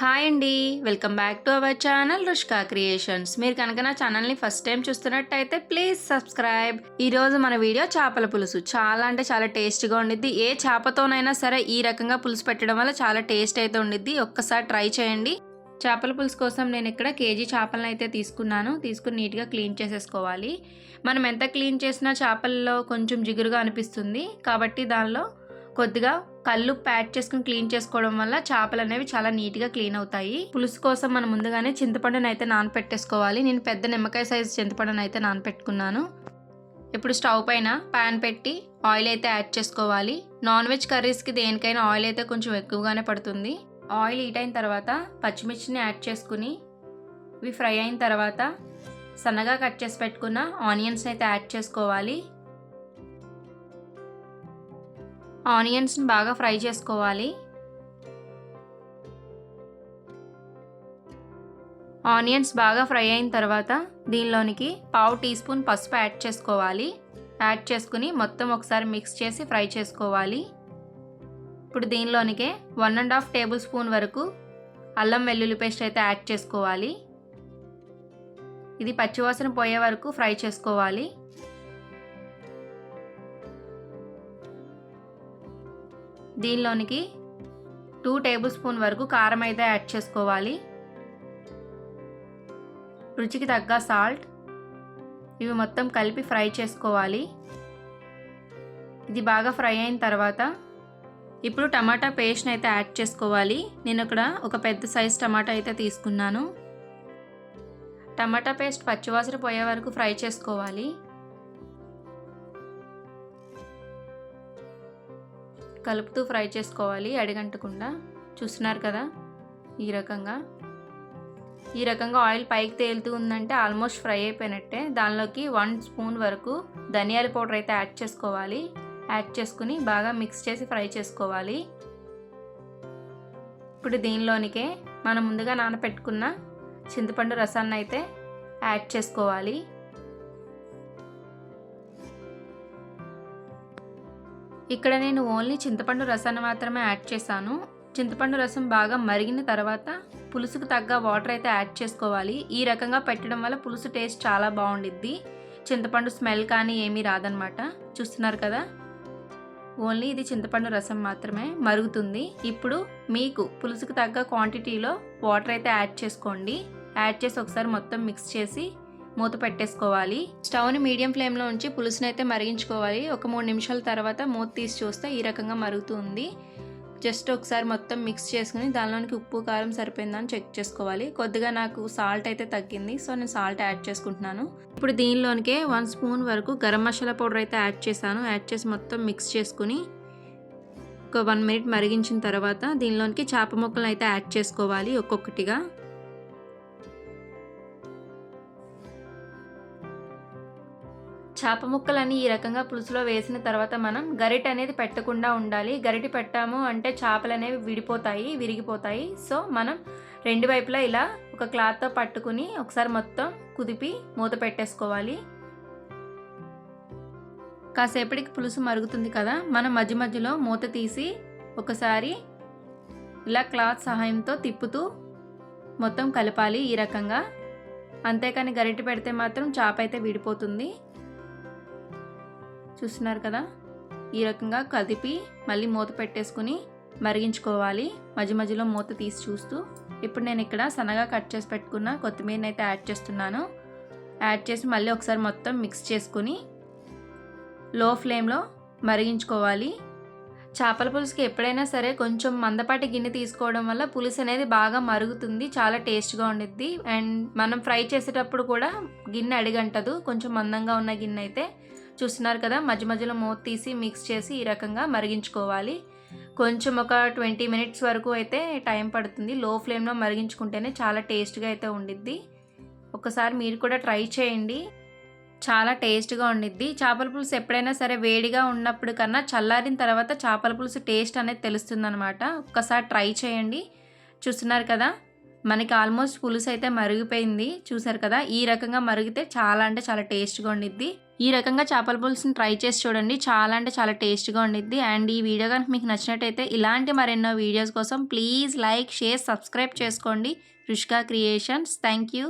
Hi అండి. Welcome back to our channel Rushka creations మీరు కనుక నా ఛానల్ని ఫస్ట్ టైం చూస్తున్నట్టయితే ప్లీజ్ సబ్స్క్రైబ్ ఈరోజు మన వీడియో చేపల పులుసు. చాలా అంటే చాలా టేస్ట్గా ఉండిద్ది. ఏ చేపతోనైనా సరే ఈ రకంగా పులుసు పెట్టడం వల్ల చాలా టేస్ట్ అయితే ఉండిద్ది. ఒక్కసారి ట్రై చేయండి. చేపల పులుసు కోసం నేను ఇక్కడ కేజీ చేపలను అయితే తీసుకున్నాను. తీసుకుని నీట్గా క్లీన్ చేసేసుకోవాలి. మనం ఎంత క్లీన్ చేసినా చేపల్లో కొంచెం జిగురుగా అనిపిస్తుంది. కాబట్టి దానిలో కొద్దిగా కళ్ళు ప్యాక్ చేసుకుని క్లీన్ చేసుకోవడం వల్ల చేపలు అనేవి చాలా నీట్గా క్లీన్ అవుతాయి. పులుసు కోసం మనం ముందుగానే చింతపండును అయితే నానపెట్టేసుకోవాలి. నేను పెద్ద నిమ్మకాయ సైజు చింతపండును అయితే నానపెట్టుకున్నాను. ఇప్పుడు స్టవ్ పైన ప్యాన్ పెట్టి ఆయిల్ అయితే యాడ్ చేసుకోవాలి. నాన్ వెజ్ కర్రీస్కి దేనికైనా ఆయిల్ అయితే కొంచెం ఎక్కువగానే పడుతుంది. ఆయిల్ హీట్ అయిన తర్వాత పచ్చిమిర్చిని యాడ్ చేసుకుని ఇవి ఫ్రై అయిన తర్వాత సన్నగా కట్ చేసి పెట్టుకున్న ఆనియన్స్ అయితే యాడ్ చేసుకోవాలి. ఆనియన్స్ని బాగా ఫ్రై చేసుకోవాలి. ఆనియన్స్ బాగా ఫ్రై అయిన తర్వాత దీనిలోనికి పావు టీ స్పూన్ పసుపు యాడ్ చేసుకోవాలి. యాడ్ చేసుకుని మొత్తం ఒకసారి మిక్స్ చేసి ఫ్రై చేసుకోవాలి. ఇప్పుడు దీనిలోనికే one and half tablespoon వరకు అల్లం వెల్లుల్లి పేస్ట్ అయితే యాడ్ చేసుకోవాలి. ఇది పచ్చివాసన పోయే వరకు ఫ్రై చేసుకోవాలి. దీనిలోనికి టూ టేబుల్ స్పూన్ వరకు కారం అయితే యాడ్ చేసుకోవాలి. రుచికి తగ్గ సాల్ట్. ఇవి మొత్తం కలిపి ఫ్రై చేసుకోవాలి. ఇది బాగా ఫ్రై అయిన తర్వాత ఇప్పుడు టమాటా పేస్ట్ని అయితే యాడ్ చేసుకోవాలి. నేను ఇక్కడ ఒక పెద్ద సైజ్ టమాటా అయితే తీసుకున్నాను. టమాటా పేస్ట్ పచ్చివాసన పోయే వరకు ఫ్రై చేసుకోవాలి. కలుపుతూ ఫ్రై చేసుకోవాలి అడిగంటకుండా. చూస్తున్నారు కదా? ఈ రకంగా. ఈ రకంగా ఆయిల్ పైకి తేలుతూ ఉందంటే ఆల్మోస్ట్ ఫ్రై అయిపోయినట్టే. దానిలోకి వన్ స్పూన్ వరకు ధనియాల పౌడర్ అయితే యాడ్ చేసుకోవాలి. యాడ్ చేసుకుని బాగా మిక్స్ చేసి ఫ్రై చేసుకోవాలి. ఇప్పుడు దీనిలోనికే మనం ముందుగా నానపెట్టుకున్న చింతపండు రసాన్ని అయితే యాడ్ చేసుకోవాలి. ఇక్కడ నేను ఓన్లీ చింతపండు రసాన్ని మాత్రమే యాడ్ చేశాను. చింతపండు రసం బాగా మరిగిన తర్వాత పులుసుకు తగ్గ వాటర్ అయితే యాడ్ చేసుకోవాలి. ఈ రకంగా పెట్టడం వల్ల పులుసు టేస్ట్ చాలా బాగుండిద్ది. చింతపండు స్మెల్ కానీ ఏమీ రాదనమాట చూస్తున్నారు కదా? ఓన్లీ ఇది చింతపండు రసం మాత్రమే మరుగుతుంది. ఇప్పుడు మీకు పులుసుకు తగ్గ క్వాంటిటీలో వాటర్ అయితే యాడ్ చేసుకోండి. యాడ్ చేసి ఒకసారి మొత్తం మిక్స్ చేసి మూత పెట్టేసుకోవాలి. స్టవ్ని మీడియం ఫ్లేమ్లో ఉంచి పులుసుని అయితే మరిగించుకోవాలి. ఒక మూడు నిమిషాల తర్వాత మూత తీసి చూస్తే ఈ రకంగా మరుగుతుంది. జస్ట్ ఒకసారి మొత్తం మిక్స్ చేసుకుని దానిలోనికి ఉప్పు కారం సరిపోయిందని చెక్ చేసుకోవాలి. కొద్దిగా నాకు సాల్ట్ అయితే తగ్గింది. సో నేను సాల్ట్ యాడ్ చేసుకుంటున్నాను. ఇప్పుడు దీనిలోనికే వన్ స్పూన్ వరకు గరం మసాలా పౌడర్ అయితే యాడ్ చేశాను. యాడ్ చేసి మొత్తం మిక్స్ చేసుకుని ఒక వన్ మినిట్ మరిగించిన తర్వాత దీనిలోనికి చేప ముక్కలను అయితే యాడ్ చేసుకోవాలి ఒక్కొక్కటిగా. చేప ముక్కలని ఈ రకంగా పులుసులో వేసిన తర్వాత మనం గరిట అనేది పెట్టకుండా ఉండాలి. గరిట పెట్టాము అంటే చేపలు అనేవి విడిపోతాయి విరిగిపోతాయి. సో మనం రెండు వైపులా ఇలా ఒక క్లాత్తో పట్టుకుని ఒకసారి మొత్తం కుదిపి మూత పెట్టేసుకోవాలి. కాసేపటికి పులుసు మరుగుతుంది కదా మనం మధ్య మధ్యలో మూత తీసి ఒకసారి ఇలా క్లాత్ సహాయంతో తిప్పుతూ మొత్తం కలపాలి ఈ రకంగా. అంతేకాని గరిటె పెడితే మాత్రం చేప అయితే విడిపోతుంది. చూస్తున్నారు కదా? ఈ రకంగా కదిపి మళ్ళీ మూత పెట్టేసుకుని మరిగించుకోవాలి. మధ్య మధ్యలో మూత తీసి చూస్తూ ఇప్పుడు నేను ఇక్కడ సన్నగా కట్ చేసి పెట్టుకున్న కొత్తిమీరని అయితే యాడ్ చేస్తున్నాను. యాడ్ చేసి మళ్ళీ ఒకసారి మొత్తం మిక్స్ చేసుకుని లో ఫ్లేమ్లో మరిగించుకోవాలి. చేపల పులుసుకి ఎప్పుడైనా సరే కొంచెం మందపాటి గిన్నె తీసుకోవడం వల్ల పులుసు అనేది బాగా మరుగుతుంది చాలా టేస్ట్గా ఉండిద్ది. అండ్ మనం ఫ్రై చేసేటప్పుడు కూడా గిన్నె అడిగంటదు కొంచెం మందంగా ఉన్న గిన్నె అయితే. చూస్తున్నారు కదా మధ్య మధ్యలో మూత తీసి మిక్స్ చేసి ఈ రకంగా మరిగించుకోవాలి. కొంచెం ఒక ట్వంటీ మినిట్స్ వరకు అయితే టైం పడుతుంది. లో ఫ్లేమ్లో మరిగించుకుంటేనే చాలా టేస్ట్గా అయితే ఉండిద్ది. ఒకసారి మీరు కూడా ట్రై చేయండి. చాలా టేస్ట్గా ఉండిద్ది. చేపల పులుసు ఎప్పుడైనా సరే వేడిగా ఉన్నప్పుడు కన్నా చల్లారిన తర్వాత చేపల పులుసు టేస్ట్ అనేది తెలుస్తుందనమాట ఒక్కసారి ట్రై చేయండి. చూస్తున్నారు కదా మనకి ఆల్మోస్ట్ పులుసు అయితే మరిగిపోయింది. చూసారు కదా ఈ రకంగా మరిగితే చాలా అంటే చాలా టేస్ట్గా ఉండిద్ది. ఈ రకంగా చేపల పులుసుని ట్రై చేసి చూడండి. చాలా అంటే చాలా టేస్ట్గా ఉండిద్ది. అండ్ ఈ వీడియో కనుక మీకు నచ్చినట్టయితే ఇలాంటి మరెన్నో వీడియోస్ కోసం ప్లీజ్ లైక్ షేర్ సబ్స్క్రైబ్ చేసుకోండి. రుష్కా క్రియేషన్స్. Thank you